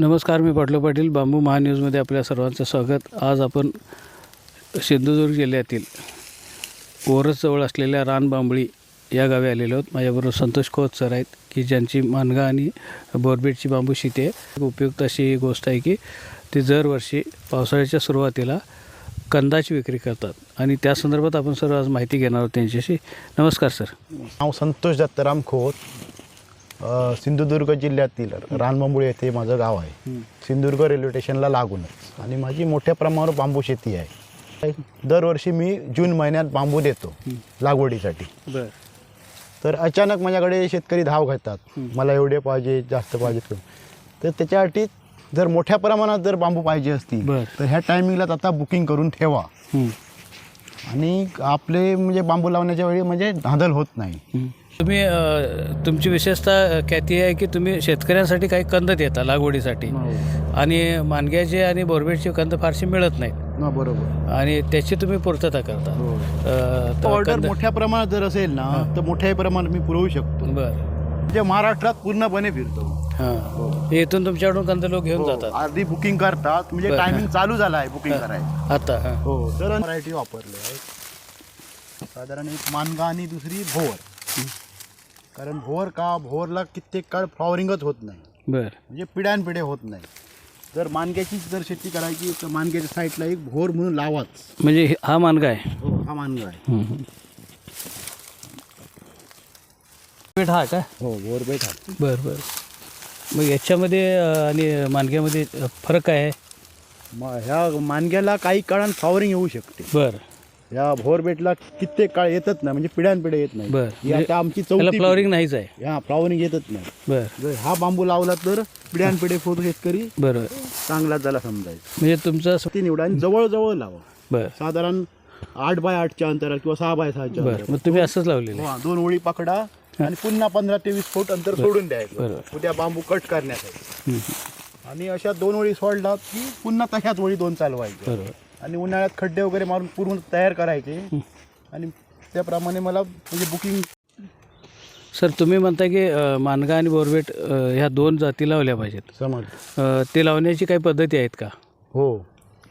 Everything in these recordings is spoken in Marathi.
नमस्कार मी पाटलो पाटील बांबू महान्यूजमध्ये आपल्या सर्वांचं स्वागत. आज आपण सिंधुदुर्ग जिल्ह्यातील ओरसजवळ असलेल्या रानबांबळी या गावी आलेलो आहोत. माझ्याबरोबर संतोष खोत सर आहेत की ज्यांची मानगा आणि बोरबेटची बांबू शेती आहे. उपयुक्त अशी ही गोष्ट आहे की ते दरवर्षी पावसाळ्याच्या सुरुवातीला कंदाची विक्री करतात. आणि त्या संदर्भात आपण सर्व आज माहिती घेणार आहोत त्यांच्याशी. नमस्कार सर. नाव संतोष दत्ताराम खोत. अ, सिंधुदुर्ग जिल्ह्यातील रानबांबुळे येथे माझं गाव आहे. सिंधुदुर्ग रेल्वे स्टेशनला लागूनच. आणि माझी मोठ्या प्रमाणावर बांबू शेती आहे. दरवर्षी मी जून महिन्यात बांबू देतो लागवडीसाठी. बरं. तर अचानक माझ्याकडे शेतकरी धाव घेतात. मला एवढे पाहिजे जास्त पाहिजेत तर त्याच्यासाठी जर मोठ्या प्रमाणात जर बांबू पाहिजे असतील बरं. तर ह्या टायमिंगला आता बुकिंग करून ठेवा. आणि आपले म्हणजे बांबू लावण्याच्या वेळी म्हणजे धांदल होत नाही. तुम्ही अ, तुमची विशेषतः ख्याती आहे की तुम्ही शेतकऱ्यांसाठी काही कंद देता लागवडीसाठी. आणि मानग्याचे आणि बोरबेटचे कंद फारसे मिळत नाहीत. ना बरोबर. आणि त्याची तुम्ही पूर्तता करता. अ, तर ऑर्डर कंद- मोठ्या प्रमाणात जर असेल ना तर मोठ्या प्रमाणात मी पुरवू शकतो. बरं. म्हणजे महाराष्ट्रात पूर्णपणे फिरतो. हां. इथून तुमच्याकडून कंद लोक घेऊन जातात. आधी बुकिंग करतात म्हणजे बरं. टायमिंग चालू झाला आहे बुकिंग करायचं. आता हां. हो तर व्हरायटी वापरले आहे. साधारण एक मानगा आणि दुसरी भोवर कारण भोवर का? भोवरला कित्येक काळ फ्लॉवरिंगच होत नाही. बरं. म्हणजे पिढ्यानपिढे होत नाही. जर मानग्याची जर शेती करायची तर मानग्याच्या साईडला एक भोर म्हणून लावाच. म्हणजे हे- हा मानगा आहे. हो हा मानगा आहे. हं, हं. पेठ हा का? हो भोर बैठा बरं बरं. मग याच्यामध्ये आणि मानग्यामध्ये फरक काय आहे? मग ह्या मानग्याला काही काळात फ्लॉवरिंग येऊ शकते. बरं. या भोरबेटला कित्येक काळ येतच नाही म्हणजे पिढ्यानपिढ्या येत नाही. बरं. ही आता आमची त्याला चौथी फ्लॉवरिंग नाहीच आहे. पिढी. हा फ्लॉवरिंग येतच नाही. बरं. जर हा बांबू लावला तर पिढ्यानपिढे फोटो शेतकरी बरं. चांगला झाला समजायचं. म्हणजे तुमचं असं- ती निवडा आणि जवळजवळ लावा. बरं. साधारण आठ बाय आठच्या अंतरात किंवा सहा बाय सहाच्या बरं. अंतरात मग तुम्ही असंच लावलेलं हा, दोन ओळी पकडा आणि पुन्हा पंधरा ते वीस फूट अंतर सोडून द्यायचं. उद्या बांबू कट करण्यासाठी. आणि अशा दोन ओळी सोडलात की पुन्हा तशाच ओळी दोन चालवायच्या. बरोबर आणि उन्हाळ्यात खड्डे वगैरे मारून पूर्ण तयार करायचे. आणि त्याप्रमाणे मला म्हणजे बुकिंग सर तुम्ही म्हणता की मानगा आणि बोरबेट अ, ह्या दोन जाती लावल्या पाहिजेत. समज ते लावण्याची काही पद्धती आहेत का? हो.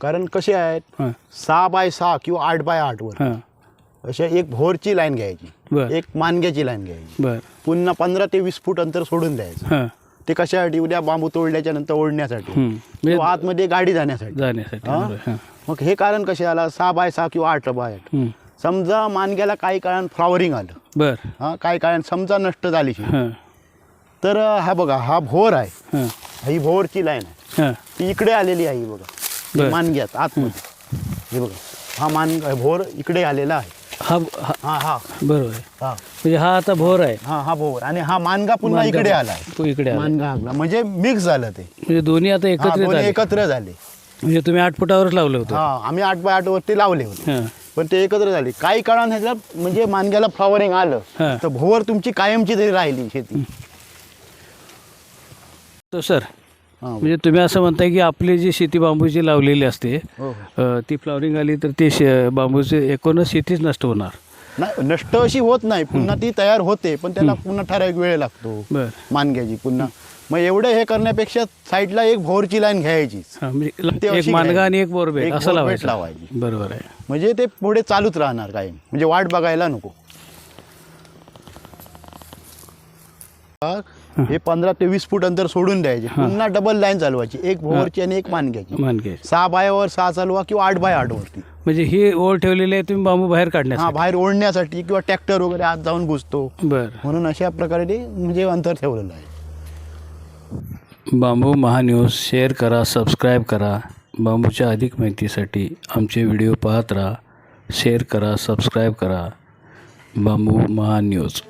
कारण कसे आहेत? सहा बाय सहा किंवा आठ बाय आठ वर. हां. अशा एक भोरची लाईन घ्यायची. बरं. एक मानग्याची लाईन घ्यायची. बरं. पुन्हा पंधरा ते वीस फूट अंतर सोडून द्यायचं. हां. ते कशासाठी उद्या बांबू तोडल्याच्या नंतर ओढण्यासाठी. म्हणजे किंवा आतमध्ये गाडी जाण्यासाठी. जाण्यासाठी. हां? हां. मग हे कारण कसे आला? सहा बाय सहा किंवा आठ बाय आठ. समजा मानग्याला काही काळात फ्लॉवरिंग आलं. बरं. हा काही काळात समजा नष्ट झाली शेती. हां. तर हा बघा हा भोर आहे. हां. ही भोरची लाईन आहे. हां. ती इकडे आलेली आहे ही बघा. बरं. मानग्यात आतमध्ये. हे बघा हा मान भोर इकडे आलेला आहे. हा हा हा. हा बरोबर. आहे हा. म्हणजे हा आता भोर आहे. हा हा भोर. आणि हा मानगा पुन्हा मानगा इकडे. आला तो इकडे आला मानगा आगला म्हणजे मिक्स झालं ते. म्हणजे दोन्ही आता हा, एकत्रित दोन्ही आले एकत्र झाले. म्हणजे तुम्ही आठ फुटावरच लावलं होतं. हा आम्ही आठ बाय आठ वरती लावले होते. हां. पण ते एकत्र झाले. काही ह्याच्यात म्हणजे मानग्याला फ्लॉवरिंग आलं. हा. तर भोवर तुमची कायमची तरी राहिली शेती. तर सर म्हणजे तुम्ही असं म्हणताय की आपली जी शेती बांबूची लावलेली असते हो, हो. अ, ती फ्लॉवरिंग आली तर ते शे बांबूचे एकूणच शेतीच नष्ट होणार. नाही नष्ट अशी होत नाही. पुन्हा ती तयार होते पण त्याला पुन्हा ठराविक वेळ लागतो. बरं. मानग्याची पुन्हा. मग एवढं हे करण्यापेक्षा साईडला एक भोरची लाईन घ्यायची हां म्हणजे ते एक अशी मानगा घ्यायची. आणि एक बोरबेट एक असं बोरबेट लावायचं. लावायची. बरोबर आहे. म्हणजे ते पुढे चालूच राहणार कायम. म्हणजे वाट बघायला नको. हे. पंधरा ते वीस फूट अंतर सोडून द्यायचे. पुन्हा डबल लाईन चालवायची. एक भोवरची आणि एक मानग्याची. मानगे सहा बायावर सहा चालवा किंवा आठ बाय आठ वरती. म्हणजे ही ओळ ठेवलेली आहे तुम्ही बांबू बाहेर हा काढण्यासाठी बाहेर ओढण्यासाठी किंवा ट्रॅक्टर वगैरे आत जाऊन घुसतो. बरं. म्हणून अशा प्रकारे ते म्हणजे अंतर ठेवलेलं आहे. बांबू महान्यूज शेअर करा सबस्क्राईब करा. बांबूच्या अधिक माहितीसाठी आमचे व्हिडिओ पाहत राहा. शेअर करा सबस्क्राईब करा. बांबू महान्यूज.